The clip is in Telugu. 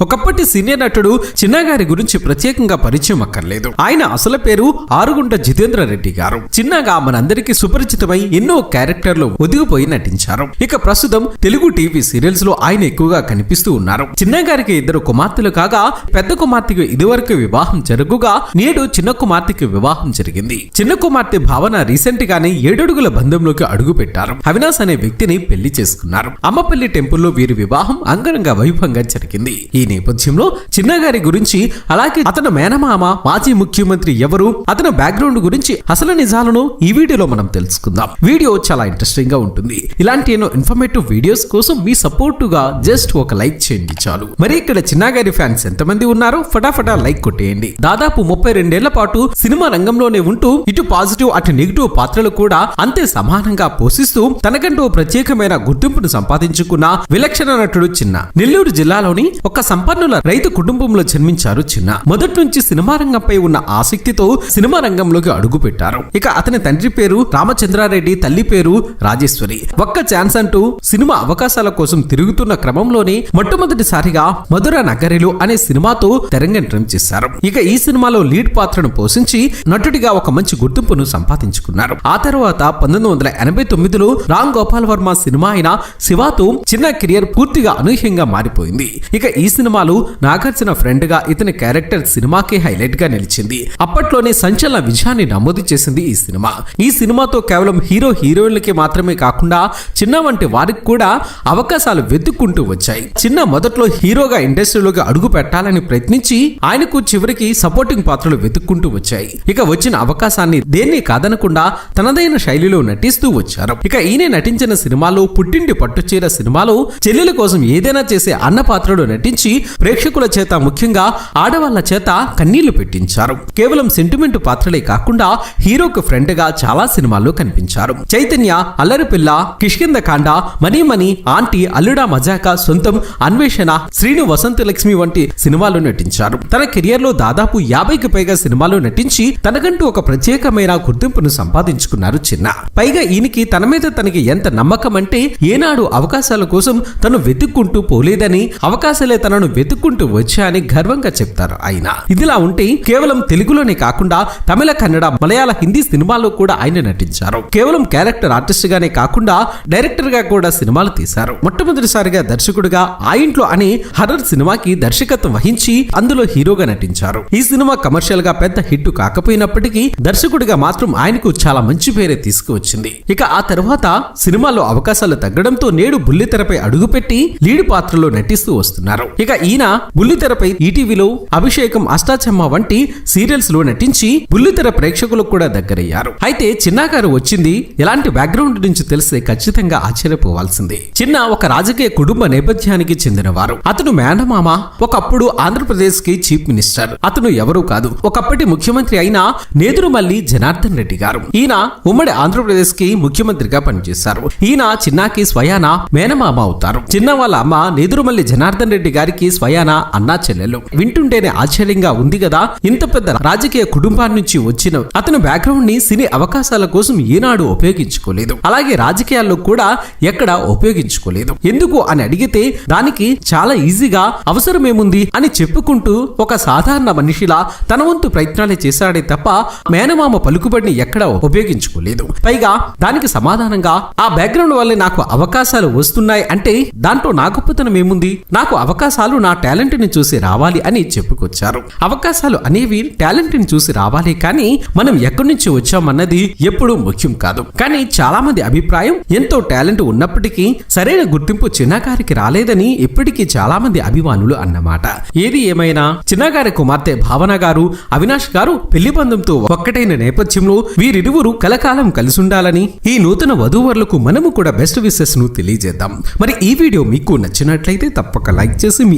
ఒకప్పటి సీనియర్ నటుడు చిన్నగారి గురించి ప్రత్యేకంగా పరిచయం అక్కర్లేదు. ఆయన అసలు పేరు ఆరుగుంట జితేంద్ర రెడ్డి గారు. చిన్నగా మనందరికీ సుపరిచితమై ఎన్నో క్యారెక్టర్లు ఒదిగిపోయి నటించారు. ఇక ప్రస్తుతం తెలుగు టీవీ సీరియల్స్లో ఆయన ఎక్కువగా కనిపిస్తూ ఉన్నారు. చిన్నగారికి ఇద్దరు కుమార్తెలు కాగా పెద్ద కుమార్తెకు ఇదివరకు వివాహం జరుగుగా నేడు చిన్న కుమార్తెకి వివాహం జరిగింది. చిన్న కుమార్తె భావన రీసెంట్ గానే ఏడడుగుల బంధంలోకి అడుగు పెట్టారు అవినాశ్ అనే వ్యక్తిని పెళ్ళి చేసుకున్నారు. అమ్మపల్లి టెంపుల్లో వీరి వివాహం అంగరంగ వైభవంగా జరిగింది. ఈ నేపథ్యంలో చిన్నగారి గురించి అలాగే అతని మేనమామ మాజీ ముఖ్యమంత్రి ఎవరు అతని బ్యాక్గ్రౌండ్ గురించి అసలు నిజాలను ఈ వీడియోలో మనం తెలుసుకుందాం. వీడియో చాలా ఇంట్రెస్టింగ్గా ఉంటుంది. ఇలాంటి ఎన్నో ఇన్ఫర్మేటివ్ వీడియోస్ కోసం మీ సపోర్ట్గా జస్ట్ ఒక లైక్ చేయండి చాలు. మరి ఇక్కడ చిన్నగారి ఫ్యాన్స్ ఎంతమంది ఉన్నారో ఫటాఫటా లైక్ కొట్టేయండి. దాదాపు ముప్పై రెండేళ్ళ పాటు సినిమా రంగంలోనే ఉంటూ ఇటు పాజిటివ్ అటు నెగిటివ్ పాత్రలు కూడా అంతే సమానంగా పోషిస్తూ తనకంటూ ప్రత్యేకమైన గుర్తింపును సంపాదించుకున్న విలక్షణ నటుడు చిన్న. నెల్లూరు జిల్లాలోని ఒక సంపన్నుల రైతు కుటుంబంలో జన్మించారు చిన్న. మొదటి నుంచి సినిమా రంగంపై ఉన్న ఆసక్తితో సినిమా రంగంలోకి అడుగు పెట్టారు ఇక అతని తండ్రి పేరు రామచంద్రారెడ్డి తల్లి పేరు రాజేశ్వరి. ఒక్క ఛాన్స్ అంటూ సినిమా అవకాశాల కోసం తిరుగుతున్న క్రమంలోనే మొట్టమొదటిసారిగా మధుర నగరిలు అనే సినిమాతో తెరంగేట్రం చేశారు. ఇక ఈ సినిమాలో లీడ్ పాత్రను పోషించి నటుడిగా ఒక మంచి గుర్తింపును సంపాదించుకున్నారు. ఆ తర్వాత పంతొమ్మిది వందల ఎనభై తొమ్మిదిలో రామ్ గోపాల్ వర్మ సినిమా అయిన శివాతో చిన్న కెరియర్ పూర్తిగా అనూహ్యంగా మారిపోయింది. ఇక ఈ సినిమాలు నాగార్జున ఫ్రెండ్గా ఇతని క్యారెక్టర్ సినిమాకి హైలైట్గా నిలిచింది. అప్పట్లోనే సంచలన విజయాన్ని నమోదు చేసింది ఈ సినిమా. ఈ సినిమాతో కేవలం హీరో హీరోయిన్లకి మాత్రమే కాకుండా చిన్న వంటి వారికి కూడా అవకాశాలు వెతుక్కుంటూ వచ్చాయి. చిన్న మొదట్లో హీరోగా ఇండస్ట్రీలోకి అడుగు పెట్టాలని ప్రయత్నించి ఆయనకు చివరికి సపోర్టింగ్ పాత్రలు వెతుక్కుంటూ వచ్చాయి. ఇక వచ్చిన అవకాశాన్ని దేన్ని కాదనకుండా తనదైన శైలిలో నటిస్తూ వచ్చారు. ఇక ఈయన నటించిన సినిమాలో పుట్టింటి పట్టుచీర సినిమాలో చెల్లెల కోసం ఏదైనా చేసే అన్న పాత్రలో నటించి ప్రేక్షకుల చేత ముఖ్యంగా ఆడవాళ్ళ చేత కన్నీళ్ళు పెట్టించారు. కేవలం సెంటిమెంట్ పాత్రలే కాకుండా హీరోకు ఫ్రెండ్గా చాలా సినిమాల్లో కనిపించారు. చైతన్య అల్లరి పిల్ల కిష్కింద కాండ మనీమణి ఆంటీ అల్లుడా మజాక సొంతం అన్వేషణ శ్రీను వసంత లక్ష్మి వంటి సినిమాల్లో నటించారు. తన కెరియర్లో దాదాపు యాభైకి పైగా సినిమాల్లో నటించి తనకంటూ ఒక ప్రత్యేకమైన గుర్తింపును సంపాదించుకున్నారు చిన్న. పైగా ఈయనకి తన మీద తనకి ఎంత నమ్మకం అంటే ఏనాడు అవకాశాల కోసం తను వెతుక్కుంటూ పోలేదని అవకాశాలే తనను వెతుక్కుంటూ వచ్చాయని గర్వంగా చెప్తారు ఆయన. ఇదిలా ఉంటే కేవలం తెలుగులోనే కాకుండా తమిళ కన్నడ మలయాళ హిందీ సినిమాల్లో కూడా ఆయన నటించారు. కేవలం క్యారెక్టర్ ఆర్టిస్ట్ గానే కాకుండా డైరెక్టర్గా కూడా సినిమాలు తీశారు. మొట్టమొదటిసారిగా దర్శకుడిగా ఆ ఇంట్లో అనే హర్రర్ సినిమాకి దర్శకత్వం వహించి అందులో హీరోగా నటించారు. ఈ సినిమా కమర్షియల్గా పెద్ద హిట్ కాకపోయినప్పటికీ దర్శకుడిగా మాత్రం ఆయనకు చాలా మంచి పేరే తీసుకువచ్చింది. ఇక ఆ తర్వాత సినిమాలో అవకాశాలు తగ్గడంతో నేడు బుల్లితెరపై అడుగుపెట్టి లీడ్ పాత్రలో నటిస్తూ వస్తున్నారు. ఇక ఈయన బుల్లితెరపై ఈటీవీలో అభిషేకం అష్టాచమ్మ వంటి సీరియల్స్లో నటించి బుల్లితెర ప్రేక్షకులకు కూడా దగ్గరయ్యారు. అయితే చిన్నాగారు వచ్చింది ఎలాంటి బ్యాక్గ్రౌండ్ నుంచి తెలిస్తే ఖచ్చితంగా ఆశ్చర్యపోవాల్సిందే. చిన్న ఒక రాజకీయ కుటుంబ నేపథ్యానికి చెందినవారు. అతను మేనమామ ఒకప్పుడు ఆంధ్రప్రదేశ్కి చీఫ్ మినిస్టర్. అతను ఎవరూ కాదు. ఒకప్పటి ముఖ్యమంత్రి అయిన నేదురుమల్లి జనార్దన్ రెడ్డి గారు. ఈయన ఉమ్మడి ఆంధ్రప్రదేశ్కి ముఖ్యమంత్రిగా పనిచేశారు. ఈయన చిన్నాకి స్వయాన మేనమామ అవుతారు. చిన్న వాళ్ళ అమ్మ నేదురుమల్లి జనార్దన్ రెడ్డి గారికి స్వయాన అన్నా చెల్లెలు. వింటుంటేనే ఆశ్చర్యంగా ఉంది కదా ఇంత పెద్ద రాజకీయ కుటుంబాన్ని నుంచి వచ్చిన అతను బ్యాక్గ్రౌండ్ని సినీ అవకాశాల కోసం ఈనాడు ఉపయోగించుకోలేదు. అలాగే రాజకీయాల్లో కూడా ఎక్కడ ఉపయోగించుకోలేదు. ఎందుకు అని అడిగితే దానికి చాలా ఈజీగా అవసరమేముంది అని చెప్పుకుంటూ ఒక సాధారణ మనిషిలా తన వంతు ప్రయత్నాలే చేశాడే తప్ప మేనమామ పలుకుబడిని ఎక్కడ ఉపయోగించుకోలేదు. పైగా దానికి సమాధానంగా ఆ బ్యాక్గ్రౌండ్ వల్లే నాకు అవకాశాలు వస్తున్నాయి అంటే దాంట్లో నా గొప్పతనం ఏముంది? నాకు అవకాశాలు నా టాలెంట్ని చూసి రావాలి అని చెప్పుకొచ్చారు. అవకాశాలు అనేవి టాలెంట్ని చూసి రావాలి కానీ మనం ఎక్కడి నుంచి వచ్చామన్నది ఎప్పుడూ ముఖ్యం కాదు. కానీ చాలా మంది అభిప్రాయం ఎంతో టాలెంట్ ఉన్నప్పటికీ సరైన గుర్తింపు చిన్నగారికి రాలేదని ఇప్పటికీ చాలా మంది అభిమానులు అన్నమాట. ఏది ఏమైనా చిన్నగారి కుమార్తె భావన గారు అవినాష్ గారు పెళ్ళి బంధంతో ఒక్కటైన నేపథ్యంలో వీరిరువురు కలకాలం కలిసుండాలని ఈ నూతన వధూవరులకు మనము కూడా బెస్ట్ విషెస్ను తెలియజేద్దాం. మరి ఈ వీడియో మీకు నచ్చినట్లయితే తప్పక లైక్ చేసి మీ